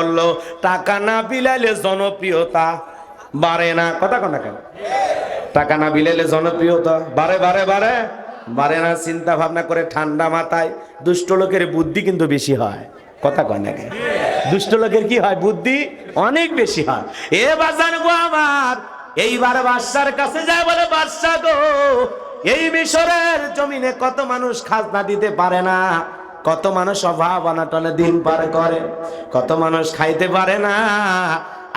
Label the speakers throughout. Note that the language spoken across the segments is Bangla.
Speaker 1: বলল টাকা না বিলাইলে জনপ্রিয়তা বাড়ে না। কথা কোন কেন? টাকা না বিলাইলে জনপ্রিয়তা বাড়ে বাড়ে বাড়ে বাড়ে না। চিন্তা ভাবনা করে ঠান্ডা মাথায়। দুষ্ট লোকের বুদ্ধি কিন্তু বেশি হয়। কথা কয় না? দুষ্ট লোকের কি হয়? বুদ্ধি অনেক বেশি হয়। এ বাজার গো আমার, এইবার বাদশার কাছে যায় বলে, বাদশা গো, এই মিশরের জমিনে কত মানুষ খাজনা দিতে পারে না? কত মানুষ অভাব অনাটনে দিন পার করে, কত মানুষ খাইতে পারে না।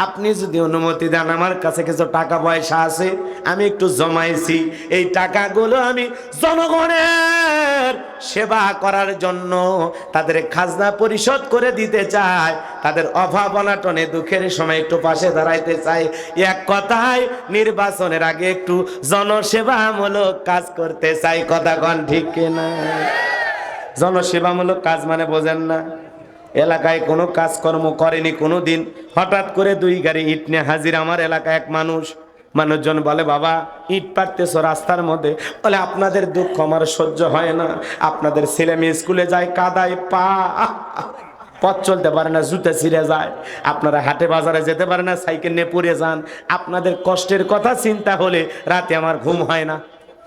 Speaker 1: আপনি যদি অনুমতি দেন, আমার কাছে কিছু টাকা পয়সা আছে, আমি একটু জমাইছি। এই টাকাগুলো আমি জনগণের সেবা করার জন্য তাদের খাজনা পরিশোধ করে দিতে চাই। তাদের অভাব অনাটনে দুঃখের সময় একটু পাশে দাঁড়াইতে চাই। এক কথায়, নির্বাচনের আগে একটু জনসেবামূলক কাজ করতে চাই। কথা কন ঠিক কিনা? জনসেবামূলক কাজ মানে বোঝেন না। এলাকায় কোনো কাজকর্ম করেনি কোনো দিন হঠাৎ করে দুই গাড়ি ইট নিয়ে হাজির আমার এলাকায় এক মানুষ। মানুষজন বলে, বাবা, ইট পারতেছো রাস্তার মধ্যে। বলে, আপনাদের দুঃখ আমার সহ্য হয় না। আপনাদের ছেলে মেয়ে স্কুলে যায়, কাদায় পা। পথ চলতে পারে না, জুতে ছিঁড়ে যায়। আপনারা হাটে বাজারে যেতে পারে না, সাইকেল নিয়ে পড়ে যান। আপনাদের কষ্টের কথা চিন্তা হলে রাতে আমার ঘুম হয় না।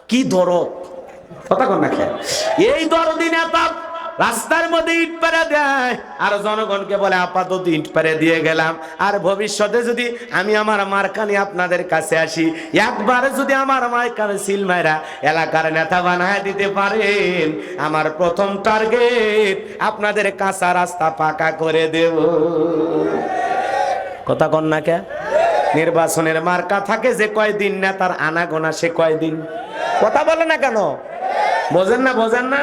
Speaker 1: কি দরদ! কথা না খেয়ে এই দরদি নেতা রাস্তার মধ্যে ইট পেরে দেয়। আর জনগণকে বলে, আপাতত ইট পেরে দিয়ে গেলাম। আর ভবিষ্যতে যদি আমি আমার মার্কানি আপনাদের কাছে আসি, একবারে যদি আমার মার্কানি সিল মাইরা এলাকার নেতা বানায় দিতে পারেন, আমার প্রথম টার্গেট আপনাদের কাঁচা রাস্তা পাকা করে দেব। কথা কন না কে নির্বাচনের মার্কা থাকে যে কয়দিন নেতার আনাগোনা সে কয়দিন? কথা বলে না কেন? বোঝেন না বোঝেন না?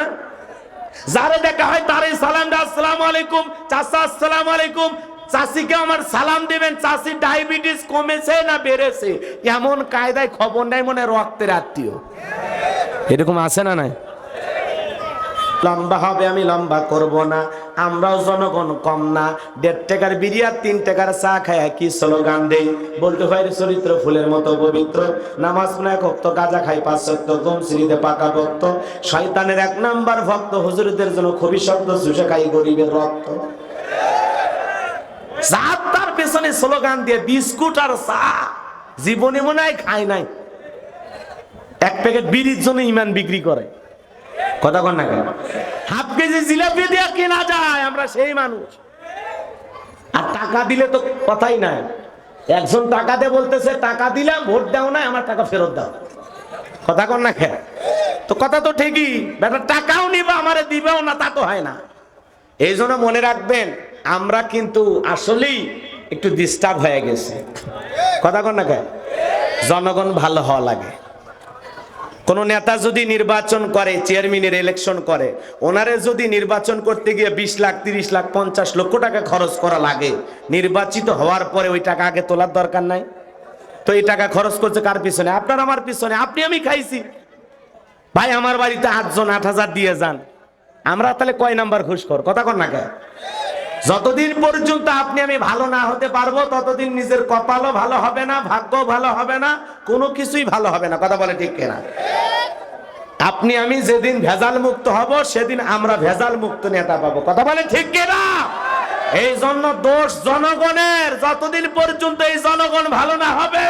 Speaker 1: যারে দেখা হয় তারে সালাম আসসালামু আলাইকুম, চাচা, আসসালামু আলাইকুম। চাষিকে আমার সালাম দিবেন চাষি ডায়াবেটিস কমেছে না বেড়েছে? এমন কায়দায় খবর নাই মনে রক্তের আত্মীয়। এরকম আছে না নাই? লম্বা হবে, আমি লম্বা করব না। আমরাও জনগণ কম না। দেড় টাকার বিরিয়ার তিন টাকার চা খায় কি স্লোগান দেই? বলতে হয় চরিত্র ফুলের মতো পবিত্র। নামাজ পড়ে ভক্ত, গাজা খাই পাঁচ সত্য গম শ্রীতে পাকা ভক্ত। শয়তানের এক নাম্বার ভক্ত, হুজুরদের জন্য খুবই শব্দ চুষে খাই গরিবের রক্ত। যার তার পেছনে স্লোগান দিয়ে, বিস্কুট আর চা। জীবনে মনে হয় খায় নাই। এক প্যাকেট বিড়ির জন্য ইমান বিক্রি করে। কথা কন না কেন? হাফ কেজি জিলাপি দিয়ে কেনা যায়, আমরা সেই মানুষ। আর টাকা দিলে তো কথাই নাই। একজন টাকা দিয়ে বলতেছে, টাকা দিলাম, ভোট দাও না আমার টাকা ফেরত দাও। কথা কর না খেয়ে তো কথা তো ঠিকই, বেটা, টাকাও নিবা, আমারে দিবেও না, তা তো হয় না। এই জন্য মনে রাখবেন, আমরা কিন্তু আসলেই একটু ডিস্টার্ব হয়ে গেছে। কথা কর না খেয়ে জনগণ ভালো হওয়া লাগে। কোন নেতা যদি নির্বাচন করে, চেয়ারম্যানের ইলেকশন করে, ওনারে যদি নির্বাচন করতে গিয়ে বিশ লাখ, তিরিশ লাখ, পঞ্চাশ লক্ষ টাকা খরচ করা লাগে, নির্বাচিত হওয়ার পরে ওই টাকা আগে তোলার দরকার নাই? তো এই টাকা খরচ করছে কার পিছনে? আপনার আমার পিছনে, আপনি আমি খাইছি। ভাই, আমার বাড়িতে আটজন, আট হাজার দিয়ে যান। আমরা তাহলে কয় নাম্বার ঘুষ কর কথা কর না কে? যতদিন পর্যন্ত আপনি আমি ভালো না হতে পারব, ততদিন নিজের কপালও ভালো হবে না ভাগ্য ভালো হবে না, কোনো কিছুই ভালো হবে না। কথা বলে ঠিক কিনা? আপনি আমি যেদিন ভেজাল মুক্ত হব, সেদিন আমরা ভেজাল মুক্ত নেতা পাবো। কথা বলে ঠিক কিনা? এই জন্য দোষ জনগণের, যতদিন পর্যন্ত এই জনগণ ভালো না হবে,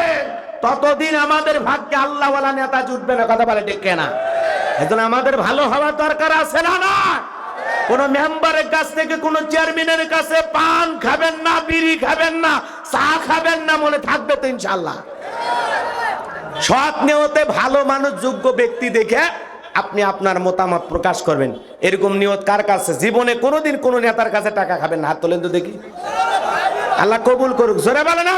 Speaker 1: ততদিন আমাদের ভাগ্যে আল্লাহওয়ালা নেতা জুটবে না। কথা বলে ঠিক কিনা? এই জন্য আমাদের ভালো হওয়ার দরকার আছে না না কোন মেম্বারের কাছ থেকে, কোন চেয়ারম্যানের কাছে পান খাবেন না, বিড়ি খাবেন না, চা খাবেন না, মনে থাকবে তো ইনশাল্লাহ সৎ নিয়তে ভালো মানুষ, যোগ্য ব্যক্তি দেখে আপনি আপনার মতামত প্রকাশ করবেন। এরকম নিয়ত কার কাছে? জীবনে কোনোদিন কোনো নেতার কাছে টাকা খাবেন না। হাত তোলেন তো দেখি। আল্লাহ কবুল করুক। জোরে বলেন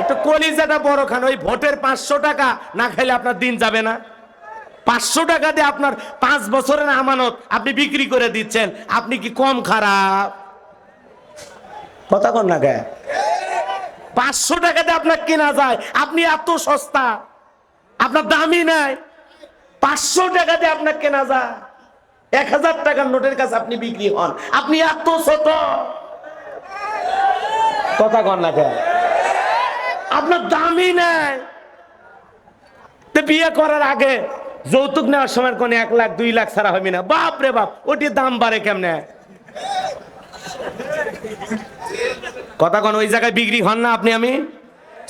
Speaker 1: একটু কলিজাটা বড় খান, ওই ভোটের পাঁচশো টাকা না খাইলে আপনার দিন যাবে না। পাঁচশো টাকা দিয়ে আপনার পাঁচ বছরের আমানত আপনি বিক্রি করে দিচ্ছেন। আপনি কি কম খারাপ? কথা কন না গে পাঁচশো টাকাতে আপনার কেনা যায়। আপনি এত সস্তা। আপনার দামই নাই। পাঁচশো টাকাতে আপনার কেনা যায়। এক হাজার টাকার নোটের কাছে আপনি বিক্রি হন। আপনি এত ছোট। কথা কন না কে? আপনার দামই নাই। বিয়ে করার আগে যৌতুক নেওয়ার সময় কোন এক লাখ, দুই লাখ ছাড়া হবে না। বাপ রে বাপ ওটির দাম বাড়ে কেমনে? কথা কোন ওই জায়গায় বিক্রি হন না আপনি, আমি?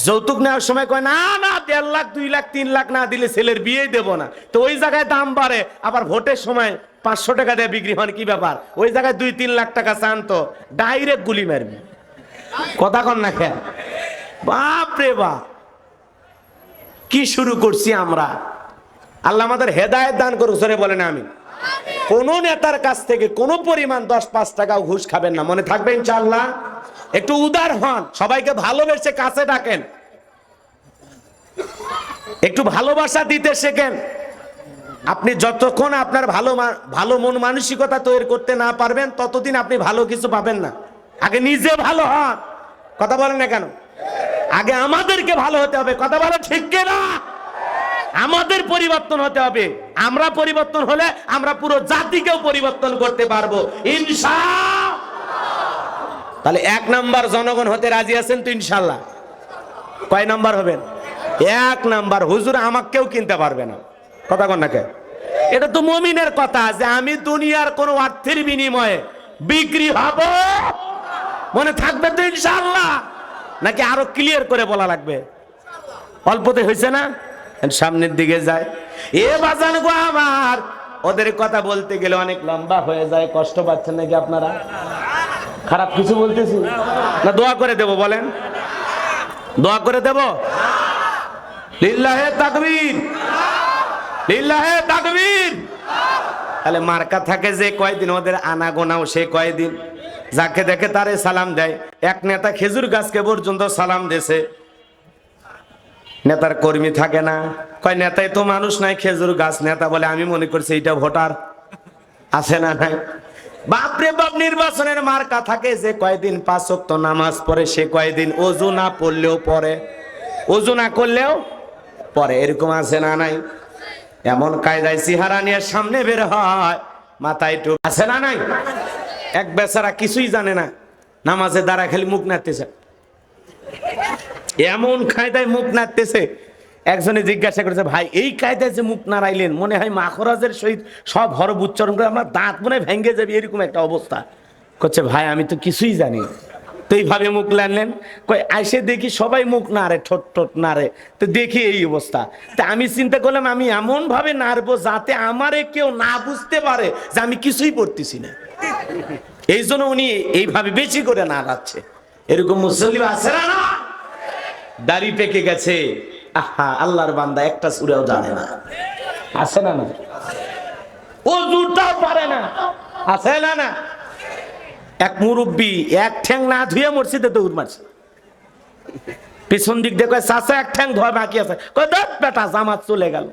Speaker 1: যৌতুক নেওয়ার সময় কয়, না না, দেড় লাখ, দুই লাখ, তিন লাখ না দিলে ছেলের বিয়ে দেব না। তো ওই জায়গায় দাম বাড়ে, আবার ভোটের সময় পাঁচশো টাকা দিয়ে বিক্রি হন, কি ব্যাপার? ওই জায়গায় দুই, তিন লাখ টাকা চান তো, ডাইরেক্ট গুলি মারবে। কথা কন না খেয়া বাপ রে বাপ, কি শুরু করছি আমরা? আল্লাহ আমাদের হেদায়ত দান করুক সরে বলেন আমি কোন নেতার কাছ থেকে কোন পরিমাণ দশ পাঁচ টাকাও ঘুষ খাবেন না মনে থাকবে ইনশাল্লাহ একটু উদার হন সবাইকে ভালোবেসে কাছে ডাকেন। একটু ভালোবাসা দিতে শেখেন। আপনি যতক্ষণ আপনার ভালো ভালো মন মানসিকতা তৈরি করতে না পারবেন ততদিন আপনি ভালো কিছু পাবেন না। আগে নিজে ভালো হন। কথা বলেন না কেন? আগে আমাদেরকে ভালো হতে হবে। কথা বলে ঠিক না আমাদের পরিবর্তন হতে হবে। আমরা পরিবর্তন হলে আমরা পুরো জাতিকেও পরিবর্তন করতে পারব। ইনশা তাহলে এক নাম্বার জনগণ হতে রাজি আছেন তো ইনশাল্লাহ কয় নাম্বার হবেন? এক নাম্বার। হুজুর আমাকেও কিনতে পারবে না। কথা কন নাকি এটা তো মমিনের কথা যে আমি দুনিয়ার কোন অর্থের বিনিময়ে বিক্রি হব। মনে থাকবে তো ইনশাল্লাহ নাকি আরও ক্লিয়ার করে বলা লাগবে? অল্পতে হয়েছে না? সামনের দিকে যায়। এ বাজান গো আমার, ওদের কথা বলতে গেলে অনেক লম্বা হয়ে যায়, কষ্ট পাচ্ছেন নাকি আপনারা? খারাপ কিছু বলতেছি? না, দোয়া করে দেব, বলেন। দোয়া করে দেব? লিল্লাহে তাকবীর। লিল্লাহে তাকবীর। তাহলে মার্কা থাকে যে কয়দিন, ওদের আনা গোনাও সে কয়দিন। যাকে দেখে তারে সালাম দেয়। এক নেতা খেজুর গাছকে পর্যন্ত সালাম দেছে। নেতার কর্মী থাকে না। কয় নেতাই তো মানুষ নাই, খেজুর গাছ। নেতা বলে, আমি মনে করছি এইটা ভোটার। আছে না নাই? বাপরে বাপ, নির্বাচনের মার্কা থাকে যে কয়দিন পাঁচ ওয়াক্ত নামাজ পড়ে, সে কয়দিন অজু না পড়লেও পরে অজু না করলেও পরে এরকম আছে না নাই? এমন কায়দায় সিহারা নিয়ে সামনে বের হয়, মাথায় টুক আছে না নাই? এক বেচারা কিছুই জানে না। নামাজে দ্বারা খালি মুখ নাড়তেছে। এমন কায়দায় মুখ নাড়তেছে। একজনে জিজ্ঞাসা করেছে, ভাই, এই কায়দায় যে মুখ নাড়াইলেন, মনে হয় মাখরাজের সহিত সব হরব উচ্চারণ করে আমরা দাঁত মনে ভেঙে যাবে, এরকম একটা অবস্থা। করছে ভাই, আমি তো কিছুই জানি। তো এইভাবে মুখ নাড়লেন। কই আইসে দেখি সবাই মুখ নাড়ে, ঠোঁট ঠোঁট নাড়ে। তো দেখি এই অবস্থা। তা আমি চিন্তা করলাম, আমি এমনভাবে নাড়বো যাতে আমারে কেউ না বুঝতে পারে যে আমি কিছুই পড়তেছি না। এই জন্য উনি এইভাবে বেশি করে নাড়াচ্ছে। এরকম মুসলিম আছে না? দাড়ি পেকে গেছে। আহা, আল্লাহর বান্দা একটা সুরেও জানে না। আছে না না। পিছন দিক চাষা এক ঠ্যাং বাকি আছে। জামাত চলে গেল।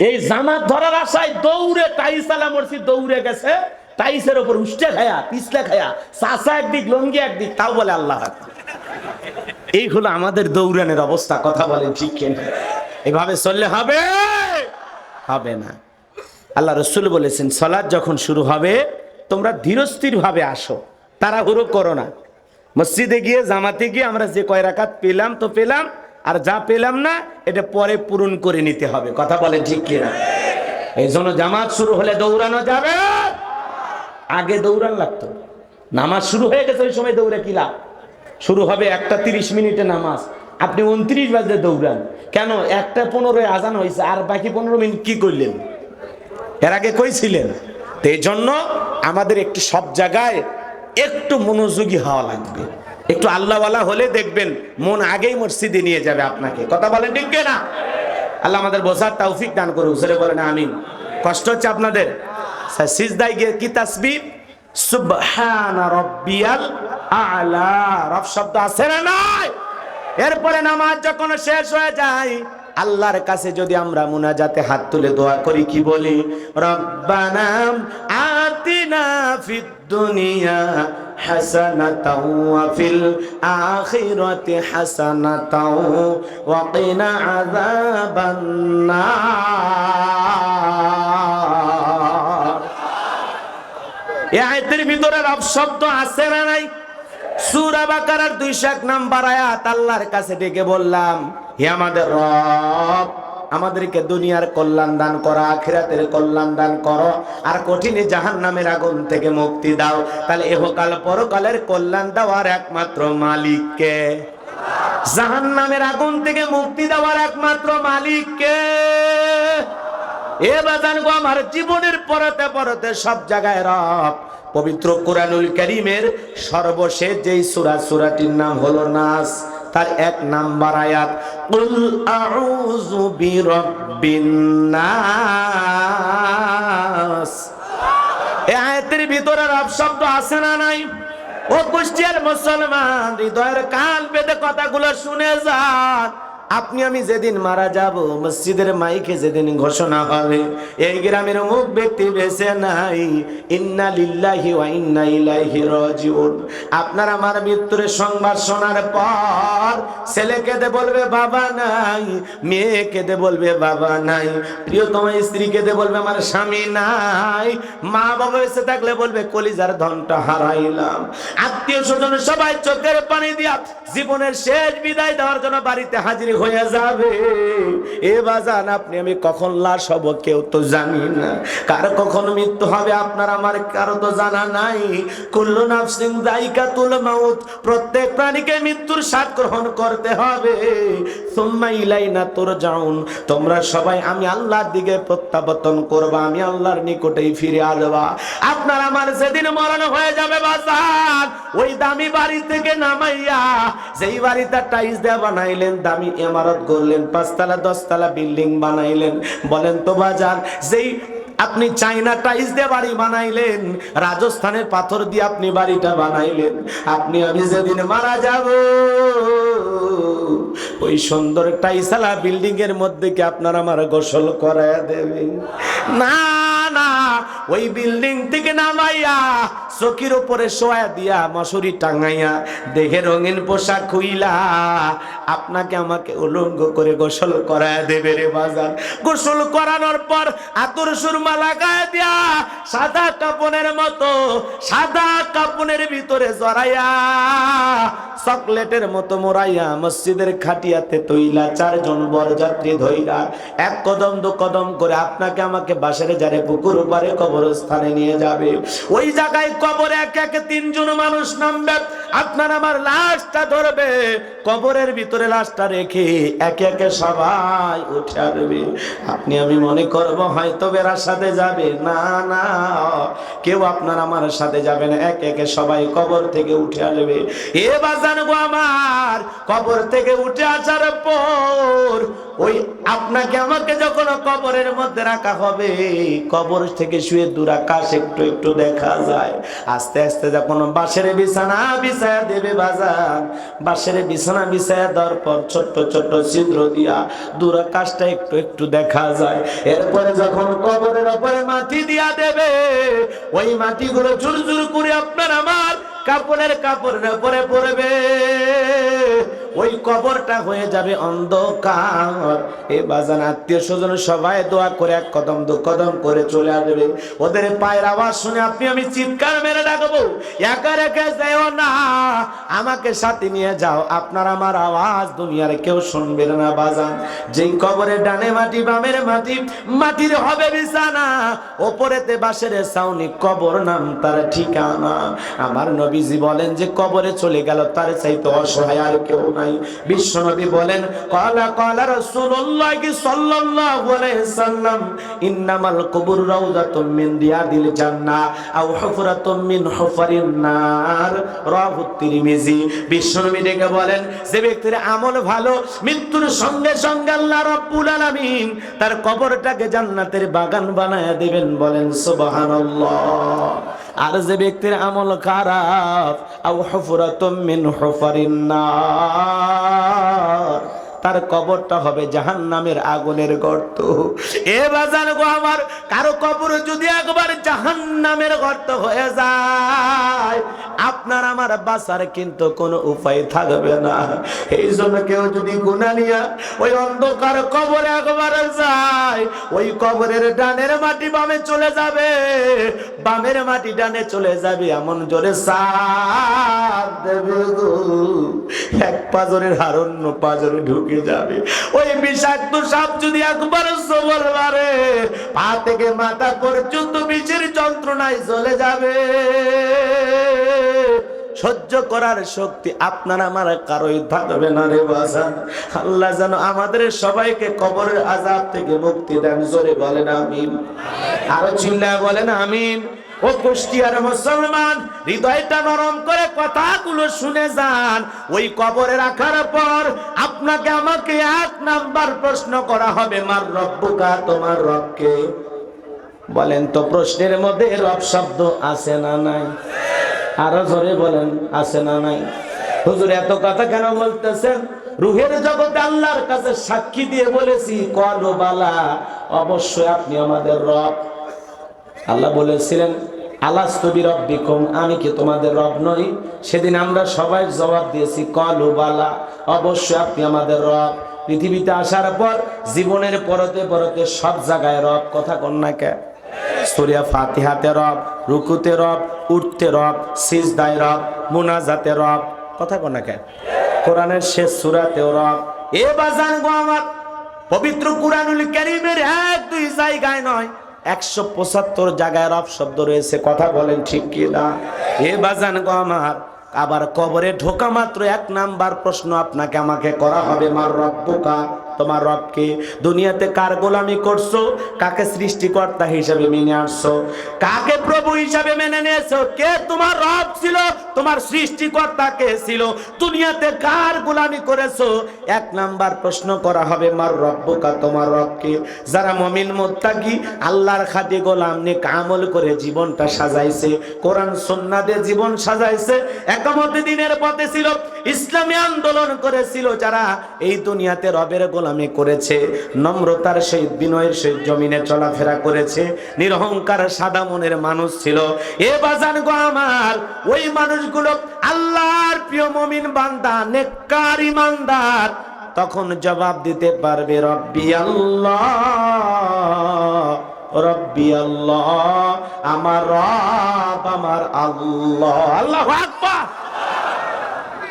Speaker 1: এই জামাত ধরার আশায় দৌড়ে দৌড়ে গেছে। টাইসের ওপর উষ্টে খায়া, পিছলে খায়া চাষা একদিক, লঙ্গি একদিক, তাও বলে আল্লাহ। এই হলো আমাদের দৌড়ানের অবস্থা, কথা বলেন ঠিক এভাবে চললে হবে? হবে না। আল্লাহ রসুল বলেছেন সলাদ যখন শুরু হবে, তোমরা ধীরস্থির ভাবে আসো, তাড়াহুড়ো করো না। মসজিদে গিয়ে, জামাতে গিয়ে আমরা যে কয় রাকাত পেলাম তো পেলাম, আর যা পেলাম না, এটা পরে পূরণ করে নিতে হবে, কথা বলেন ঠিক কিনা? এই জন্য জামাত শুরু হলে দৌড়ানো যাবে। আগে দৌড়ান লাগতো। নামাজ শুরু হয়ে গেছে, ওই সময় দৌড়ে কি লাভ? শুরু হবে একটা তিরিশ মিনিটে নামাজ। আপনি উনত্রিশ বাজে দৌড়ান। কেন? একটা পনেরোয় আজান হয়েছে, আর বাকি পনেরো মিনিট কি করলেন? এর আগে কই ছিলেন তো এই জন্য আমাদের একটু সব জায়গায় একটু মনোযোগী হওয়া লাগবে। একটু আল্লাহওয়ালা হলে দেখবেন মন আগেই মসজিদে নিয়ে যাবে আপনাকে। কথা বলেন ঠিক না আল্লাহ আমাদের বোঝার তৌফিক দান করুক সেরে বলেন আমিন। কষ্ট হচ্ছে আপনাদের? সিজদাই গিয়ে কি তাসবিহ? সুবহানা রাব্বিয়াল আলা, রব শব্দ আছে না নাই? এরপরে নামাজ যখন শেষ হয়ে যায়, আল্লাহর কাছে যদি আমরা মুনাজাতে হাত তুলে দোয়া করি, কি বলি? রব্বানা আতিনা ফিদ দুনিয়া হাসানাতাও ওয়া ফিল আখিরাতি হাসানাতাও ওয়া কিনা আযাবান নার। এই আয়াতের ভিতরে রব শব্দ আছে না নাই? সূরা বাকারার 201 নাম্বার আয়াত আল্লাহর কাছে ডেকে বললাম, হে আমাদের রব, আমাদেরকে দুনিয়ার কল্যাণ দান করো, আখিরাতের কল্যাণ দান করো, আর কঠিন জাহান নামের আগুন থেকে মুক্তি দাও। তাহলে এহকাল পরকালের কল্যাণ দেওয়ার একমাত্র মালিককে জাহান নামের আগুন থেকে মুক্তি দেওয়ার একমাত্র মালিককে এ বাজান গো আমার জীবনের পরতে পরতে সব জায়গায় রব। পবিত্র কোরআনুল করিমের সর্বশেষ যেই সূরা, সূরাটির নাম হলো নাস, তার এক নাম্বার আয়াত, কুল আউযু বিরাব্বিন আয়াতের ভিতরে রব শব্দ আছে না নাই? ও কুষ্টিয়ার মুসলমান, হৃদয়ের কান বেঁধে কথাগুলো শুনে যান। আপনি আমি যেদিন মারা যাব, মসজিদের মাইকে যেদিন ঘোষণা হবে, এই গ্রামের মুখ ব্যক্তি বেঁচে নাই। ইন্না লিল্লাহি ওয়া ইন্না ইলাইহি রাজিউন। আপনার আমার মৃত্যুর সংবাদ শোনার পর ছেলে কেঁদে বলবে, বাবা নাই। মেয়ে কেঁদে বলবে, বাবা নাই। প্রিয়তম স্ত্রী কেঁদে বলবে, আমার স্বামী নাই। মা বাবা এসে থাকলে বলবে, কলিজার ধনটা হারাইলাম। আত্মীয় স্বজন সবাই চোখের পানি দিয়া জীবনের শেষ বিদায় দেওয়ার জন্য বাড়িতে হাজির হয়ে যাবে। এ বাজান, আপনি আমি কখন লাশ হব কেউ তো জানি না। কার কখন মৃত্যু হবে আপনার আমার কারও তো জানা নাই। কুল্লু নাফসিং দায়িকাতুল মাউত, প্রত্যেক প্রাণীকে মৃত্যুর স্বাদ গ্রহণ করতে হবে। সুম্মা ইলাইনা তুরজাউন, তোমরা সবাই আমি আল্লাহর দিকে প্রত্যাবর্তন করবা, আমি আল্লাহর নিকটেই ফিরে আসবা। আপনার আমার সেদিন মরণ হয়ে যাবে বাজার ওই দামি বাড়ি থেকে নামাইয়া, যেই বাড়িটা টাইলস দেয়া বানাইলেন, দামি ইমারত করলেন, পাঁচতলা, দশতলা বিল্ডিং বানাইলেন। বলেন তো বাজার যেই আপনি চাইনা টাইলস দিয়ে বাড়ি বানাইলেন, রাজস্থানের পাথর দিয়ে আপনি বাড়িটা বানাইলেন, আপনি আমি যেদিন মারা যাব, ওই সুন্দর টাইসালা বিল্ডিং এর মধ্যে কি আপনার আমার গোসল করায় দেবে? না। না, ওই বিল্ডিং থেকে নামাইয়া চকির উপরে শোয়া দিয়া মশুরি টাঙাইয়া দেখে রঙিন পোশাক খুইলা, আপনাকে আমাকে উলঙ্গ করে গোসল করায় দেবে রে বাজার গোসল করানোর পর আতর সুরমা লাগায় দিয়া সাদা কাপনের মতো, সাদা কাপনের ভিতরে জড়াইয়া চকলেটের মতো মোরাইয়া মসজিদের খাটিয়াতে তৈলা চারজন বরযাত্রী ধইরা, এক কদম দু কদম করে আপনাকে আমাকে বাসারে যারে পুকুর পারে কবরস্থানে নিয়ে যাবে। ওই জায়গায় কবরে এক এক তিনজন মানুষ নামবে। আপনার আমার লাশটা ধরবে। কবরের ভিতরে লাশটা রেখে একে একে সবাই উঠে আসবে। আপনি আমি মনে করব, হয়তো বেড়ার সাথে যাবে। না না, কেউ আপনার আমার সাথে যাবে না। এক একে সবাই কবর থেকে উঠে আসবে। এ বাজান গো আমার, কবর থেকে উঠে আসার পর ওই আপনাকে আমাকে যখন কবরের মধ্যে রাখা হবে, কবর থেকে শুয়ে দূর আকাশ একটু একটু দেখা যায়। আস্তে আস্তে যখন বাঁশের বিছানা বিছায়া দেবে বাজার, বাঁশের বিছানা বিছায়া দেওয়ার পর ছোট্ট ছোট্ট ছিদ্র দিয়া দূর আকাশটা একটু একটু দেখা যায়। এরপরে যখন কবরের উপরে মাটি দিয়া দেবে, ওই মাটিগুলো জুর করে আপনার আমার কাপড়ের কাপড়ের উপরে পড়বে। ওই কবরটা হয়ে যাবে অন্ধকার। এ বাজান আত্মীয় স্বজন সবাই দোয়া করে এক কদম, দু কদম করে চলে আসবে। ওদের পায়ের আওয়াজ শুনে আপনি আমি চিৎকার মেরে ডাকবো। একা রেখে যাও না। আমাকে সাথে নিয়ে যাও। আপনার আমার আওয়াজ দুনিয়ার কেউ শুনবে না বাজান। যেই কবরে ডানে মাটি, বামের মাটি, মাটির হবে বিছানা। ওপরেতে বাসের সাউনি কবর নাম তার ঠিকানা। আমার নবীজি বলেন যে কবরে চলে গেল, তার চাইতে অসহায় আর কেউ নাই বিশ্ব নবী বলেন, কলা কলা রাসূলুল্লাহ সাল্লাল্লাহু আলাইহি সাল্লাম, ইন্নামাল কুবুর রাউযাতুম মিন রিয়াদিল জান্নাহ আও হুফরাতুম মিন হুফারিন নার। রাহু তিরমিজি। বিশ্ব নবী ডেকে বলেন, যে ব্যক্তির আমল ভালো, মৃত্যুর সঙ্গে সঙ্গে আল্লাহ রাব্বুল আলামিন তার কবরটাকে জান্নাতের বাগান বানায় দিবেন। বলেন, সুবহানাল্লাহ। আর যে ব্যক্তির আমল খারাপ আও হুফরাতুম মিন হুফারিন তার কবরটা হবে জাহান নামের আগুনের গর্ত। এ বাজান গো আমার, কারও কবর যদি একবার জাহান নামের গর্ত হয়ে যায়, আপনার আমার বাসার কিন্তু কোনো উপায় থাকবে না। এই জন্য কেউ যদি গুণা নিয়া ওই অন্ধকার কবরে একবার যায়, ওই কবরের ডানের মাটি বামে চলে যাবে, বামের মাটি ডানে চলে যাবে এমন জোরে সার। পাজরের হার অন্য পাজরে ঢুকে যাবে। ওই বিষাক্ত সাপ যদি একবার সবল মারে, পা থেকে মাথা পর্যন্ত বিষের যন্ত্রণায় চলে যাবে। সহ্য করার শক্তি আপনার আমার কারোই থাকবে না রে বাসান আল্লাহ যেন আমাদের সবাইকে কবরের আজাব থেকে মুক্তি দেন। জোরে বলেন আমিন। আরও চিল্লা বলেন আমিন। ও কুষ্টিয়ার মুসলমান, হৃদয়টা নরম করে কথাগুলো শুনে যান। ওই কবরে রাখার পর আপনাকে আমাকে এক নাম্বার প্রশ্ন করা হবে, মার রব্বুকা, তোমার রবকে? বলেন তো, প্রশ্নের মধ্যে রব শব্দ আছে না নাই? আরও জোরে বলেন, আছে না নাই? হুজুর, এত কথা কেন বলতেছেন? রুহের জগতে আল্লাহর কাছে সাক্ষী দিয়ে বলেছি কলো বালা অবশ্যই আপনি আমাদের রব। আল্লাহ বলেছিলেন আলাস্তবি রব্বিকুম আমি কি তোমাদের রব নই? সেদিন আমরা সবাই জবাব দিয়েছি, কলু বালা, অবশ্যই আপনি আমাদের রব। পৃথিবীতে আসার পর জীবনের পরতে পরতে সব জায়গায় রব, কথা কন্যাকে সুরিয়া ফাতিহাতে রব, রুকুতে রব, উঠতে রব, সিজদায় রব, মুনাজাতে রব, কথা কন্যাকে কোরআনের শেষ সুরাতেও রব। এ বাজান গো আমার, পবিত্র কুরআনুল কারীমের এক দুই জায়গায় নয় একশো পঁচাত্তর জায়গায় রব শব্দ রয়েছে, কথা বলেন ঠিক কিনা? এ বাজান গো আমার, আবার কবরে ঢোকা মাত্র এক নাম্বার প্রশ্ন আপনাকে, আমাকে করা হবে, মার রব্বুকা। তোমার রবকে। দুনিয়াতে কার গোলামি করছ? কাকে সৃষ্টিকর্তা হিসাবে মেনে আসছো কাকে প্রভু হিসাবে মেনে নিয়েছো? কে তোমার রব ছিল? তোমার সৃষ্টিকর্তা কে ছিল? দুনিয়াতে কার গোলামি করেছ? এক নাম্বার প্রশ্ন করা হবে, মার রব্বুকা তোমার রবকে? যারা মমিন মোত্তাকি, আল্লাহর খাতে গোলাম নিয়ে কামল করে জীবনটা সাজাইছে, কোরআন সন্নাদে জীবন সাজাইছে, একামতে দিনের পথে ছিল, ইসলামী আন্দোলন করেছিল যারা এই দুনিয়াতে রবের গোলামি করেছে, নম্রতার সেই বিনয়ের সেই জমিনে চলাফেরা করেছে, নিরহংকার সাদা মনের মানুষ ছিল। এ বাজান গো আমার, ওই মানুষগুলো আল্লাহর প্রিয় মমিন বান্দা, নেককার ইমানদার। তখন জবাব দিতে পারবে, রব্বি আল্লাহ রব্বি আল্লাহ, আমার রব, আমার আল্লাহ। আল্লাহ আকবার।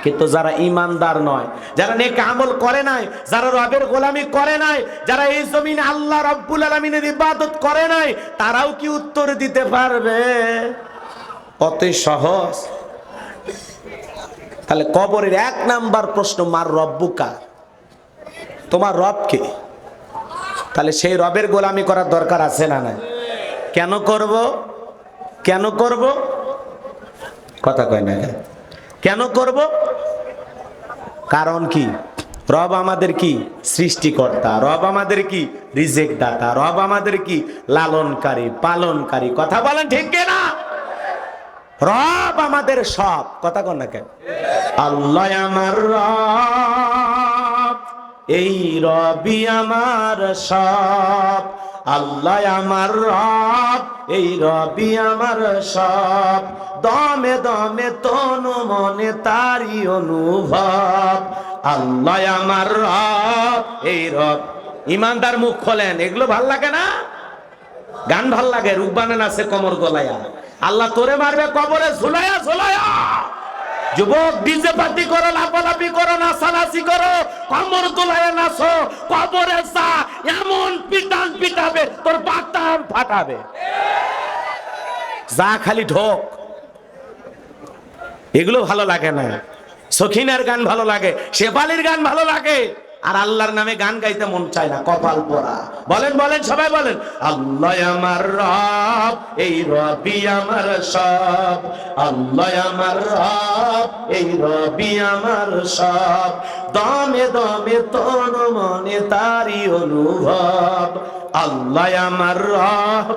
Speaker 1: কিন্তু যারা ইমানদার নয়, যারা নেক আমল করে নাই, যারা রবের গোলামি করে নাই, যারা এই জমিনে আল্লাহ রব্বুল আলমিনের ইবাদত করে নাই, তারাও কি উত্তর দিতে পারবে? অত সহজ। তাহলে কবরের এক নাম্বার প্রশ্ন, মার রব্বুকা তোমার রবকে তাহলে সেই রবের গোলামি করার দরকার আছে না নাই? কেন করব? কেন করব? কথা কয় না কেন করব? কারণ কি? রব আমাদের কি? সৃষ্টিকর্তা। রব আমাদের কি? রিজেক্ট দাতা রব আমাদের কি? লালনকারী, পালনকারী। কথা বলেন ঠিক না রব আমাদের সব। কথা কন না কেন? আল্লাহ আমার রব, এই রবি আমার সব। আল্লাহ আমার রব, এই রবি আমার সব। দমে দমে তনু মনে তারি অনুভব। আল্লাহ আমার রব, এই রব। ইমানদার মুখ খোলেন, এগুলো ভালো লাগে না? গান ভালো লাগে রূপবানান আছে কমর গলায়া। আল্লাহ তোরে মারবে কবরে, ঝুলায়া ঝুলায়া। যুবক, ডিজে পাতি করো, লাফালাফি করো, নাচানাচি করো কমর তোলায় নাচো, কবরে যা, এমন পিটান পিটাবে, তোর পাতা ফাটাবে। যা খালি ঢোক। এগুলো ভালো লাগে না। সখিনার গান ভালো লাগে, শেফালির গান ভালো লাগে। আর আল্লাহর নামে গান গাইতে মন চায় না, কপাল পরা বলেন বলেন, সবাই বলেন, আল্লাহ আমার রব, এই রবি আমার সব। আল্লাহ আমার রব, এই রবি আমার সব। দমে দমে তন মনে তারি অনুভব। আল্লাহ আমার রব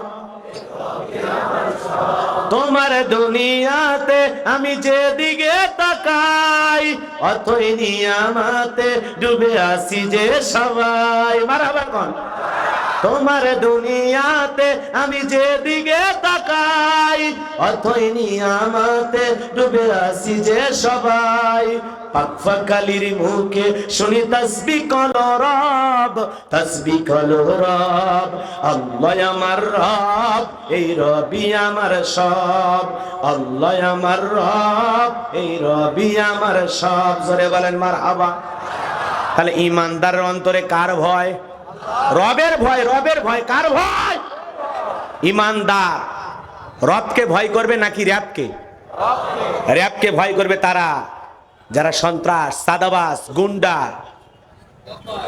Speaker 1: তোমার দুনিয়াতে আমি যেদিকে তাকাই, অথই নিয়ামাতে ডুবে আসি যে সবাই। মারাবার কোন তোমার দুনিয়াতে আমি যেদিকে তাকাই, অথই নিয়ামতে ডুবে আসি যে সবাই। পাকফাকালির মুখে শুনি তসবি কল রব, তসবি কল রব। আল্লাহ আমার রব, এই রবি আমার সব। আল্লাহ আমার রব, এই রবি আমার সব। জোরে বলেন মার হাবা তাহলে ইমানদার অন্তরে কার ভয়? রবের ভয় রবের ভয়, কার ভয়? ইমানদার। রবকে ভয় করবে নাকি র্যাবকে। র্যাবকে ভয় করবে তারা। যারা সন্ত্রাস, সাদাবাস, গুন্ডা,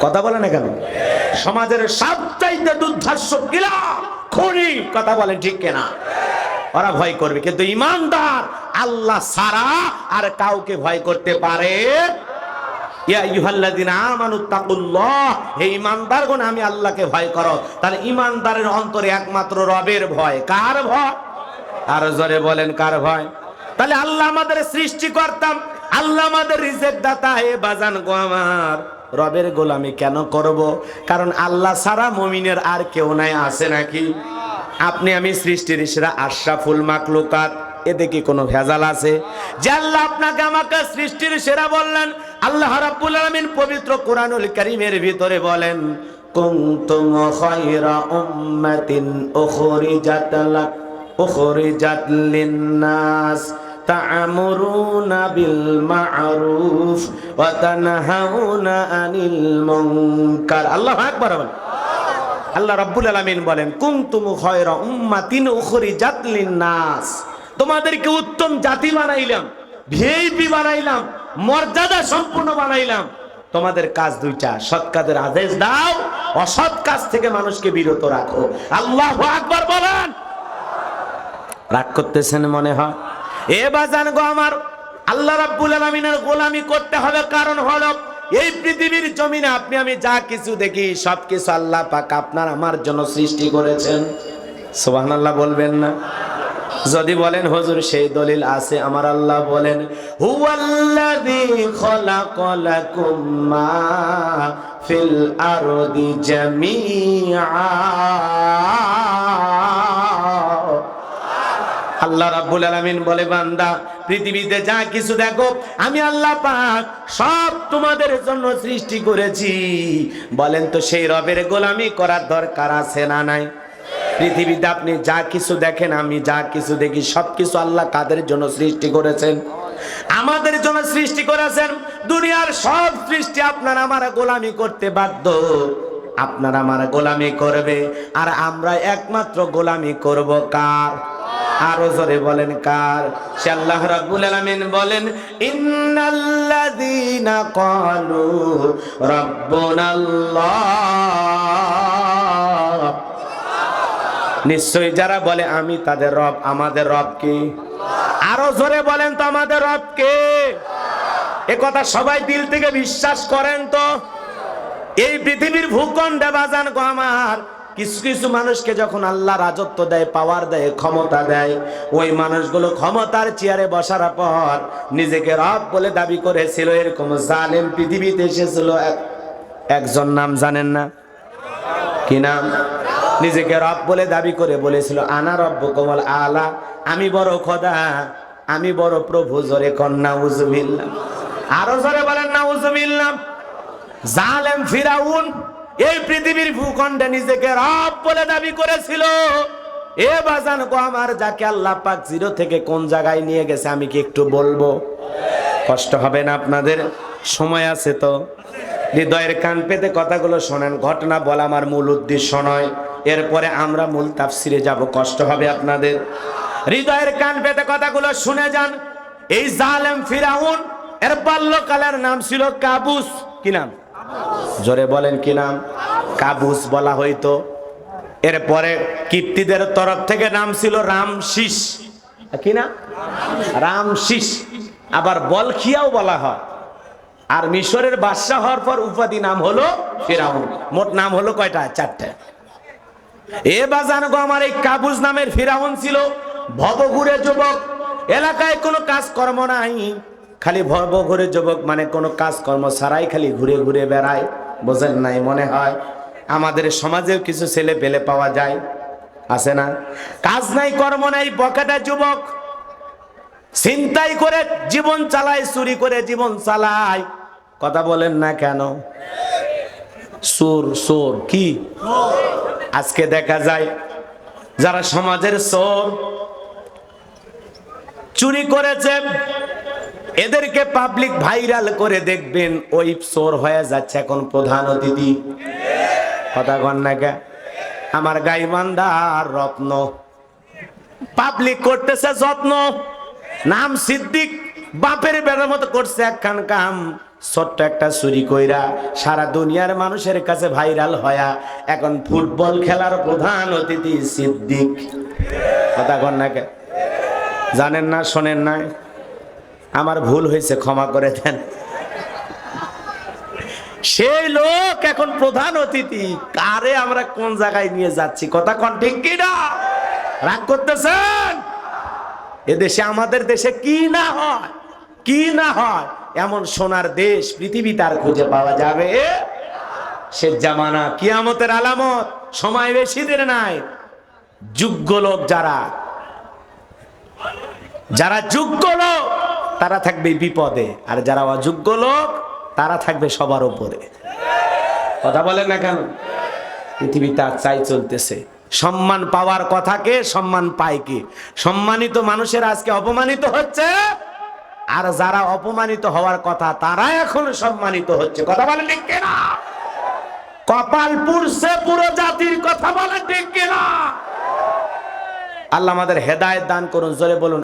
Speaker 1: কথা বলে না কেন? সমাজের সবচাইতে দুর্ধর্ষ কিলা খুনি, কথা বলেন ঠিক কেনা? ওরা ভয় করবে, কিন্তু ইমানদার আল্লাহ সারা আর কাউকে ভয় করতে পারে আমি আল্লাহকে ভয় করো। তাহলে ঈমানদারের অন্তরে একমাত্র রবের ভয়, কার ভয়? আর জোরে বলেন, কার ভয়? তাহলে আল্লাহ আমাদের সৃষ্টি করতাম আল্লাহ আমাদের রিজেক দাতা, হে বাজান গো আমার। রবের গোলামি কেন করব? কারণ আল্লাহ সারা মমিনের আর কেউ নাই, আছে নাকি? আপনি আমি সৃষ্টির সেরা আশরাফুল মাকলুকাত এতে কি কোনো ভেজাল আছে? যে আল্লাহ আপনাকে আমাকে সৃষ্টির সেরা বললেন, আল্লাহ রাব্বুল আলামিন পবিত্র কোরআনুল কারীমের ভিতরে বলেন, কুনতুম খায়রা উম্মাতিন উখরিজাত লাক, উখরিজাত লিন-নাস। ta'muruna wa tanhauna 'anil munkar আল্লাহু আকবার বলেন। আল্লাহ রাব্বুল আলামিন বলেন, কুনতুম খায়রা উম্মাতিন উখরিজাত লিন-নাস। তোমাদেরকে উত্তম জাতি বানাইলাম, ভিআইপি বানাইলাম, মর্যাদা সম্পূর্ণ বানাইলাম। তোমাদের কাজ দুইটা, সৎ কাজের আদেশ দাও, অসৎ কাজ থেকে মানুষকে বিরত রাখো। আল্লাহ আকবার বলেন। রাগ করতেছেন মনে হয়? এ বাজান গো আমার, আল্লাহ রাব্বুল আলামিনের গোলামি করতে হবে, কারণ হলো এই পৃথিবীর জমিনে আপনি, আমি যা কিছু দেখি সব কিছু আল্লাহ পাক আপনার আমার জন্য সৃষ্টি করেছেন। সুবহানাল্লাহ বলবেন না? যদি বলেন, হুজুর, সেই দলিল আছে, আমার আল্লাহ বলেন, হুয়াল্লাযী খলাকালাকুম মা ফিল আরদি জামিআ। আল্লাহ রাব্বুল আলামিন বলে, বান্দা, পৃথিবীতে যা কিছু দেখো, আমি আল্লাহ পাক সব তোমাদের জন্য সৃষ্টি করেছি। বলেন তো, সেই রবের গোলামি করার দরকার আছে না নাই? পৃথিবীতে আপনি যা কিছু দেখেন, আমি যা কিছু দেখি সব কিছু আল্লাহ কাদের জন্য সৃষ্টি করেছেন। আমাদের জন্য সৃষ্টি করেছেন, দুনিয়ার সব সৃষ্টি আপনার আমার গোলামি করতে বাধ্য। আপনার আমার গোলামি করবে, আর আমরা একমাত্র গোলামি করব কার? আরও জোরে বলেন কার? সে আল্লাহ রাব্বুল আলামিন বলেন, ইন্নাল্লাযীনা ক্বালু রাব্বুনাল্লাহ। নিশ্চয়ই যারা বলে, আমি তাদের রব, আমাদের রব কে? আরও জোরে বলেন তো, আমাদের রব কে? এ কথা সবাই দিল থেকে বিশ্বাস করেন তো? এই পৃথিবীর ভূখণ্ডে বাজান গো আমার কিছু কিছু মানুষকে যখন আল্লাহ রাজত্ব দেয় পাওয়ার দেয়, ক্ষমতা দেয়, ওই মানুষগুলো ক্ষমতার চেয়ারে বসার পর নিজেকে রব বলে দাবি করেছিল। এরকম জালেম পৃথিবীতে এসেছিল। এক- একজন নাম জানেন না? কি নাম? নিজেকে রব বলে দাবি করে বলেছিল, আনা রব্ব কমল আলা, আমি বড় খোদা, আমি বড় প্রভু, জোরে কন্যা উজুবিল্লাম আরও জোরে বলেন না উজুবিল্লাম জালেম ফিরাউন এই পৃথিবীর ভূখণ্ডে নিজেকে রব বলে দাবি করেছিল। এ বাজান গো আমার, যাকে আল্লাহ পাক জিরো থেকে কোন জায়গায় নিয়ে গেছে, আমি কি একটু বলব? কষ্ট হবে না আপনাদের? সময় আছে তো। হৃদয়ের কান পেতে কথাগুলো শোনেন। ঘটনা বলা আমার মূল উদ্দেশ্য নয়। এরপরে আমরা মূল তাফসিরে যাব। কষ্ট হবে আপনাদের? হৃদয়ের কান পেতে কথাগুলো শুনে যান। এই জালেম ফিরাউন, এর বাল্যকালের নাম ছিল কাবুস। কি নাম? জোরে বলেন কি নাম? কাবুস বলা হইতো। এরপরে কীর্তিদের তরফ থেকে নাম ছিল রামশিস। কি না রামশিস। আবার বলখিয়াও বলা হয়। আর মিশরের বাদশাহ হওয়ার পর উপাধি নাম হলো ফিরাউন। মোট নাম হলো কয়টা? চারটে। এ বাজান গো আমার এই কাবুজ নামের ফিরাউন ছিল ভবঘুরে যুবক। এলাকায় কোনো কাজকর্ম নাই। খালি ভবঘুরে যুবক মানে কোনো কাজকর্ম ছাড়াই খালি ঘুরে ঘুরে বেড়ায়, বোঝেন নাই, মনে হয়? আমাদের সমাজেও কিছু ছেলে পেলে পাওয়া যায়, আছে না? কাজ নাই, কর্ম নাই বকেটা যুবক। চিন্তাই করে জীবন চালায়, চুরি করে জীবন চালায়। কথা বলেন না কেন? সুর, সোর, কি? আজকে দেখা যায়, যারা সমাজের সোর চুরি করেছে এদেরকে পাবলিক ভাইরাল করে দেখবেন, ওই চোর হয়ে যাচ্ছে এখন প্রধান অতিথি। কথা কন না কে? আমার গাইমান্দার রত্ন। পাবলিক করতেছে যত্ন। নাম সিদ্দিক, বাপের বেড়ার মতো করছে একখান কাম। ছোট্ট একটা চুরি কইরা সারা দুনিয়ার মানুষের কাছে ভাইরাল হয়া এখন ফুটবল খেলার প্রধান অতিথি সিদ্দিক। কথা কন না কে? জানেন না, শোনেন না আমার ভুল হয়েছে, ক্ষমা করে দেন। সেই লোক এখন প্রধান অতিথি। কারে আমরা কোন জায়গায় নিয়ে যাচ্ছি? কথা কন, ঠিক কি না? রাগ করতেছেন? এদেশে, আমাদের দেশে কি না হয়? কি না হয়? এমন সোনার দেশ পৃথিবী তার খুঁজে পাওয়া যাবে? সে জামানা কিয়ামতের আলামত। সময় বেশি দিন নাই। যোগ্য লোক যারা। যারা যোগ্য লোক তারা থাকবে বিপদে। আর যারা অযোগ্য লোক, তারা থাকবে সবার উপরে। কথা বলেন না কেন? পৃথিবী তার চাই চলতেছে। সম্মান পাওয়ার কথাকে সম্মান পায় কি? সম্মানিত মানুষের আজকে অপমানিত হচ্ছে। আর যারা অপমানিত হওয়ার কথা, তারা এখন সম্মানিত হচ্ছে। কথা বলেন ঠিক কিনা? কপাল পুরছে পুরো জাতির কথা বলেন ঠিক কিনা? আল্লাহ আমাদের হেদায়েত দান করুন, জোরে বলুন